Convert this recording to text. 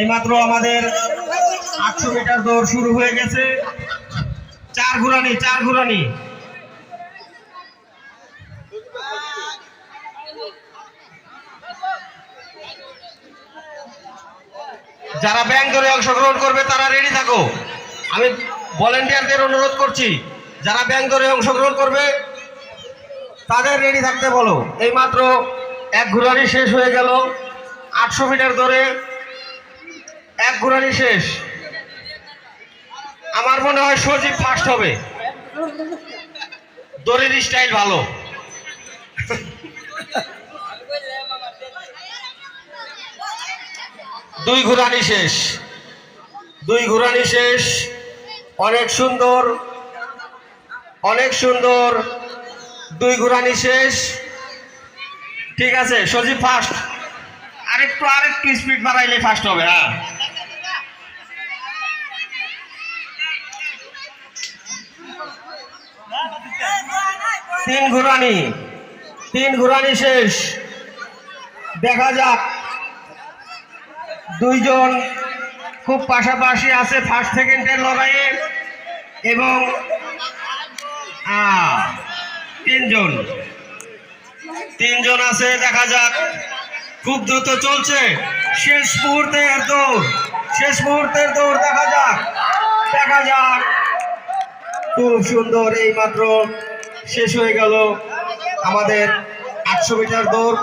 এইমাত্র আমাদের আটশো মিটার দৌড় শুরু হয়ে গেছে। চার ঘুরানি চার ঘুরানি। যারা ব্যাংক ধরে অংশগ্রহণ করবে, তারা রেডি থাকো। আমি ভলেন্টিয়ারদের অনুরোধ করছি, যারা ব্যাংক ধরে অংশগ্রহণ করবে, তাদের রেডি থাকতে বলো। এইমাত্র এক ঘুরানি শেষ হয়ে গেল। আটশো মিটার ধরে এক ঘুরানি শেষ। আমার মনে হয় সজীব ফার্স্ট হবে। দড়ির স্টাইল ভালো। দুই ঘুরানি শেষ। দুই ঘুরানি শেষ। অনেক সুন্দর। অনেক সুন্দর। দুই ঘুরানি শেষ। ঠিক আছে, সজীব ফার্স্ট আরেকটু আরেকটু স্পিড বাড়াইলে ফার্স্ট হবে হ্যাঁ। তিন ঘুরানি তিন ঘুরানি শেষ। দেখা যাক, দুইজন খুব পাশাপাশি আছে ফার্স্ট সেকেন্ডের লড়াইয়ে, এবং তিনজন। তিনজন আছে, দেখা যাক। খুব দ্রুত চলছে। শেষ মুহূর্তের দৌড়। শেষ মুহূর্তের দৌড় দেখা যাক। দেখা যাক। খুব সুন্দর এই মাত্র শেষ হয়ে গেল আমাদের আটশো মিটার দৌড়।